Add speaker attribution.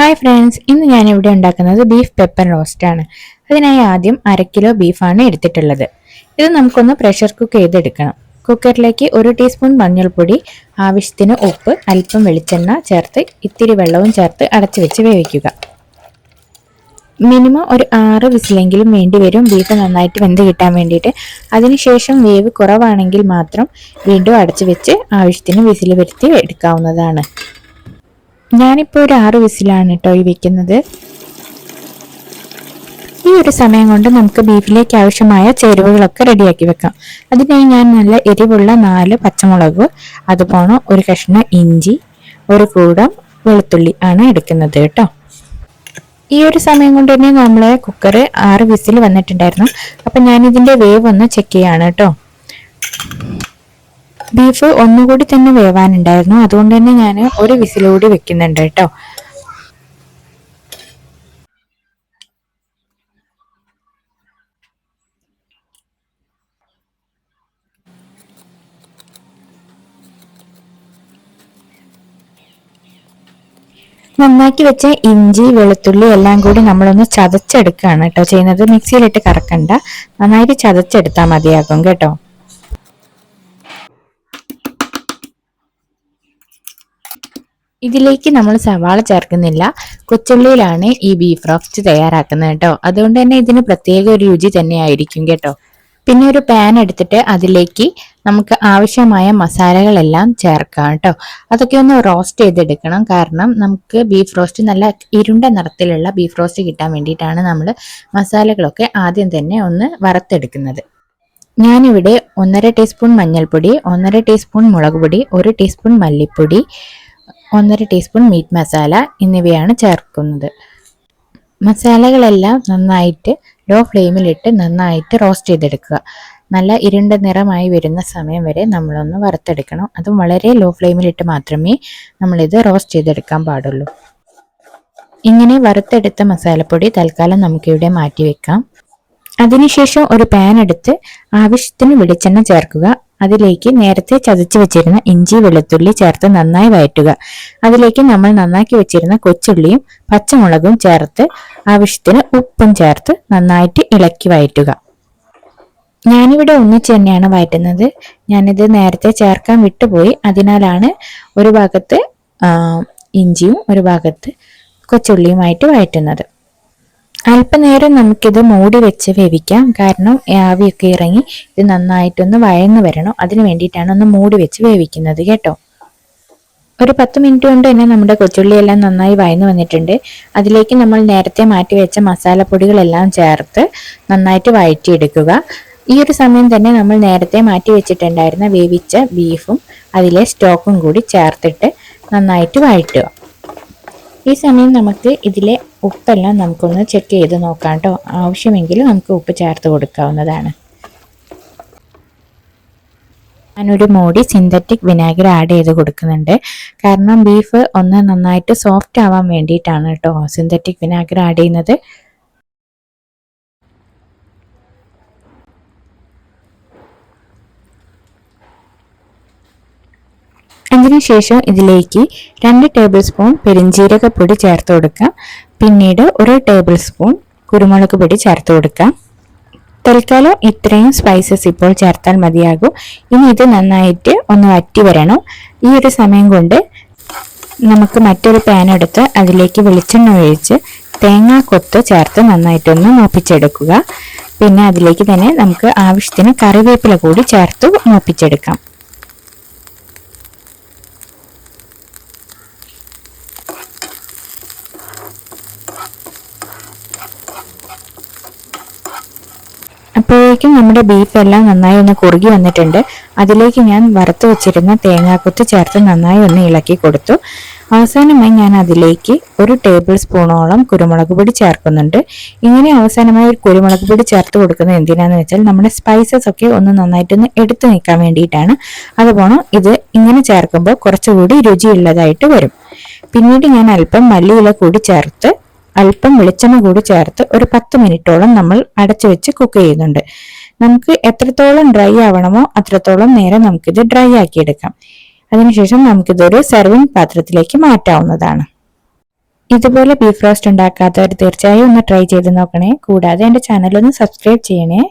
Speaker 1: Hi friends ഇന്ന് ഞാൻ ഇവിടെ ഉണ്ടാക്കുന്നത് ബീഫ് പെപ്പർ റോസ്റ്റ് ആണ്. അതിനായി ആദ്യം അര കിലോ ബീഫാണ് എടുത്തിട്ടുള്ളത്. ഇത് നമുക്കൊന്ന് പ്രഷർ കുക്ക് ചെയ്തെടുക്കണം. കുക്കറിലേക്ക് ഒരു ടീസ്പൂൺ മഞ്ഞൾപ്പൊടി ആവശ്യത്തിന് ഉപ്പ് അല്പം വെളിച്ചെണ്ണ ചേർത്ത് ഇത്തിരി വെള്ളവും ചേർത്ത് അടച്ചു വെച്ച് വേവിക്കുക. മിനിമം ഒരു ആറ് വിസിലെങ്കിലും വേണ്ടി വരും. ബീഫ് നന്നായിട്ട് വെന്ത് കിട്ടാൻ വേണ്ടിയിട്ട്. അതിനുശേഷം വേവ് കുറവാണെങ്കിൽ മാത്രം വീണ്ടും അടച്ചു വെച്ച് ആവശ്യത്തിന് വിസിൽ വരുത്തി എടുക്കാവുന്നതാണ്. ഞാനിപ്പോൾ ഒരു ആറ് വിസിലാണ് കേട്ടോ ഈ വെക്കുന്നത്. ഈ ഒരു സമയം കൊണ്ട് നമുക്ക് ബീഫിലേക്ക് ആവശ്യമായ ചേരുവകളൊക്കെ റെഡിയാക്കി വെക്കാം. അതിനായി ഞാൻ നല്ല എരിവുള്ള നാല് പച്ചമുളക് അതുപോലെ ഒരു കഷ്ണം ഇഞ്ചി ഒരു കൂടം വെളുത്തുള്ളി ആണ് എടുക്കുന്നത് കേട്ടോ ഈ ഒരു സമയം കൊണ്ട് തന്നെ നമ്മളെ കുക്കർ ആറ് വിസിൽ വന്നിട്ടുണ്ടായിരുന്നു. അപ്പം ഞാനിതിന്റെ വേവ് ഒന്ന് ചെക്ക് ചെയ്യാണ് കേട്ടോ ബീഫ് ഒന്നുകൂടി തന്നെ വേവാനുണ്ടായിരുന്നു. അതുകൊണ്ട് തന്നെ ഞാൻ ഒരു വിസിലൂടി വെക്കുന്നുണ്ട് കേട്ടോ. നന്നാക്കി വെച്ച ഇഞ്ചി വെളുത്തുള്ളി എല്ലാം കൂടി നമ്മളൊന്ന് ചതച്ചെടുക്കുകയാണ് കേട്ടോ ചെയ്യുന്നത്. മിക്സിയിലിട്ട് കറക്കണ്ട. നന്നായിട്ട് ചതച്ചെടുത്താൽ മതിയാകും കേട്ടോ. ഇതിലേക്ക് നമ്മൾ സവാള ചേർക്കുന്നില്ല. കൊച്ചുള്ളിയിലാണ് ഈ ബീഫ് റോസ്റ്റ് തയ്യാറാക്കുന്നത് കേട്ടോ. അതുകൊണ്ട് തന്നെ ഇതിന് പ്രത്യേക ഒരു രുചി തന്നെയായിരിക്കും കേട്ടോ. പിന്നെ ഒരു പാൻ എടുത്തിട്ട് അതിലേക്ക് നമുക്ക് ആവശ്യമായ മസാലകളെല്ലാം ചേർക്കാം കേട്ടോ. അതൊക്കെ ഒന്ന് റോസ്റ്റ് ചെയ്തെടുക്കണം. കാരണം നമുക്ക് ബീഫ് റോസ്റ്റ് നല്ല ഇരുണ്ട നിറത്തിലുള്ള ബീഫ് റോസ്റ്റ് കിട്ടാൻ വേണ്ടിയിട്ടാണ് നമ്മൾ മസാലകളൊക്കെ ആദ്യം തന്നെ ഒന്ന് വറുത്തെടുക്കുന്നത്. ഞാനിവിടെ ഒന്നര ടീസ്പൂൺ മഞ്ഞൾപ്പൊടി ഒന്നര ടീസ്പൂൺ മുളക് പൊടി ഒരു ടീസ്പൂൺ മല്ലിപ്പൊടി ഒന്നര ടീസ്പൂൺ മീറ്റ് മസാല എന്നിവയാണ് ചേർക്കുന്നത്. മസാലകളെല്ലാം നന്നായിട്ട് ലോ ഫ്ലെയിമിലിട്ട് നന്നായിട്ട് റോസ്റ്റ് ചെയ്തെടുക്കുക. നല്ല ഇരുണ്ട നിറമായി വരുന്ന സമയം വരെ നമ്മളൊന്ന് വറുത്തെടുക്കണം. അതും വളരെ ലോ ഫ്ലെയിമിലിട്ട് മാത്രമേ നമ്മളിത് റോസ്റ്റ് ചെയ്തെടുക്കാൻ പാടുള്ളൂ. ഇങ്ങനെ വറുത്തെടുത്ത മസാലപ്പൊടി തൽക്കാലം നമുക്കിവിടെ മാറ്റി വെക്കാം അതിനുശേഷം ഒരു പാൻ എടുത്ത് ആവശ്യത്തിന് വെളിച്ചെണ്ണ ചേർക്കുക. അതിലേക്ക് നേരത്തെ ചതച്ചു വെച്ചിരുന്ന ഇഞ്ചി വെളുത്തുള്ളി ചേർത്ത് നന്നായി വയറ്റുക അതിലേക്ക് നമ്മൾ നന്നാക്കി വെച്ചിരുന്ന കൊച്ചുള്ളിയും പച്ചമുളകും ചേർത്ത് ആവശ്യത്തിന് ഉപ്പും ചേർത്ത് നന്നായിട്ട് ഇളക്കി വയറ്റുക ഞാനിവിടെ ഒന്നിച്ച് തന്നെയാണ് വയറ്റുന്നത് ഞാനിത് നേരത്തെ ചേർക്കാൻ വിട്ടുപോയി. അതിനാലാണ് ഒരു ഭാഗത്ത് ഇഞ്ചിയും ഒരു ഭാഗത്ത് കൊച്ചുള്ളിയുമായിട്ട് വയറ്റുന്നത് അല്പനേരം നമുക്കിത് മൂടി വെച്ച് വേവിക്കാം. കാരണം ആവിയൊക്കെ ഇറങ്ങി ഇത് നന്നായിട്ടൊന്ന് വഴന്ന് വരണം. അതിന് വേണ്ടിയിട്ടാണ് ഒന്ന് മൂടി വെച്ച് വേവിക്കുന്നത് കേട്ടോ. ഒരു പത്ത് മിനിറ്റ് കൊണ്ട് തന്നെ നമ്മുടെ കൊച്ചുള്ളിയെല്ലാം നന്നായി വയന്നു വന്നിട്ടുണ്ട്. അതിലേക്ക് നമ്മൾ നേരത്തെ മാറ്റി വെച്ച മസാലപ്പൊടികളെല്ലാം ചേർത്ത് നന്നായിട്ട് വഴറ്റിയെടുക്കുക. ഈ ഒരു സമയം തന്നെ നമ്മൾ നേരത്തെ മാറ്റി വെച്ചിട്ടുണ്ടായിരുന്ന വേവിച്ച ബീഫും അതിലെ സ്റ്റോക്കും കൂടി ചേർത്തിട്ട് നന്നായിട്ട് വഴറ്റുക. ഈ സമയം നമുക്ക് ഇതിലെ ഉപ്പെല്ലാം നമുക്കൊന്ന് ചെക്ക് ചെയ്ത് നോക്കാം കേട്ടോ ആവശ്യമെങ്കിൽ നമുക്ക് ഉപ്പ് ചേർത്ത് കൊടുക്കാവുന്നതാണ്. ഞാനൊരു മൂടി സിന്തറ്റിക് വിനാഗിരി ആഡ് ചെയ്ത് കൊടുക്കുന്നുണ്ട്. കാരണം ബീഫ് ഒന്ന് നന്നായിട്ട് സോഫ്റ്റ് ആവാൻ വേണ്ടിയിട്ടാണ് കേട്ടോ സിന്തറ്റിക് വിനാഗിരി ആഡ് ചെയ്യുന്നത്. അതിനുശേഷം ഇതിലേക്ക് രണ്ട് ടേബിൾ സ്പൂൺ പെരിഞ്ജീരകപ്പൊടി ചേർത്ത് കൊടുക്കാം. പിന്നീട് ഒരു ടേബിൾ സ്പൂൺ കുരുമുളക് പൊടി ചേർത്ത് കൊടുക്കാം. തൽക്കാലം ഇത്രയും സ്പൈസസ് ഇപ്പോൾ ചേർത്താൽ മതിയാകും. ഇനി ഇത് നന്നായിട്ട് ഒന്ന് വറ്റി വരണം. ഈ ഒരു സമയം കൊണ്ട് നമുക്ക് മറ്റൊരു പാൻ എടുത്ത് അതിലേക്ക് വെളിച്ചെണ്ണ ഒഴിച്ച് തേങ്ങാ കൊത്ത് ചേർത്ത് നന്നായിട്ടൊന്ന് മൂപ്പിച്ചെടുക്കുക. പിന്നെ അതിലേക്ക് തന്നെ നമുക്ക് ആവശ്യത്തിന് കറിവേപ്പില കൂടി ചേർത്ത് മൂപ്പിച്ചെടുക്കാം. അപ്പോഴേക്കും നമ്മുടെ ബീഫ് എല്ലാം നന്നായി ഒന്ന് കുറുകി വന്നിട്ടുണ്ട്. അതിലേക്ക് ഞാൻ വറുത്ത് വെച്ചിരുന്ന തേങ്ങാക്കുത്ത് ചേർത്ത് നന്നായി ഒന്ന് ഇളക്കി കൊടുത്തു. അവസാനമായി ഞാൻ അതിലേക്ക് ഒരു ടേബിൾ സ്പൂണോളം കുരുമുളക് പൊടി ചേർക്കുന്നുണ്ട്. ഇങ്ങനെ അവസാനമായി ഒരു കുരുമുളക് പൊടി ചേർത്ത് കൊടുക്കുന്നത് എന്തിനാന്ന് വെച്ചാൽ നമ്മുടെ സ്പൈസസ് ഒക്കെ ഒന്ന് നന്നായിട്ടൊന്ന് എടുത്തു നിൽക്കാൻ വേണ്ടിയിട്ടാണ്. അതുപോലെ ഇത് ഇങ്ങനെ ചേർക്കുമ്പോൾ കുറച്ചുകൂടി രുചിയുള്ളതായിട്ട് വരും. പിന്നീട് ഞാൻ അല്പം മല്ലിയില കൂടി ചേർത്ത് അല്പം വെളിച്ചെണ്ണ കൂടി ചേർത്ത് ഒരു പത്ത് മിനിറ്റോളം നമ്മൾ അടച്ചു വെച്ച് കുക്ക് ചെയ്യുന്നുണ്ട്. നമുക്ക് എത്രത്തോളം ഡ്രൈ ആവണമോ അത്രത്തോളം നേരം നമുക്കിത് ഡ്രൈ ആക്കിയെടുക്കാം. അതിനുശേഷം നമുക്കിതൊരു സെർവിങ് പാത്രത്തിലേക്ക് മാറ്റാവുന്നതാണ്. ഇതുപോലെ ബീഫ് റോസ്റ്റ് ഉണ്ടാക്കാത്തവർ തീർച്ചയായും ഒന്ന് ട്രൈ ചെയ്ത് നോക്കണേ. കൂടാതെ എന്റെ ചാനൽ ഒന്ന് സബ്സ്ക്രൈബ് ചെയ്യണേ.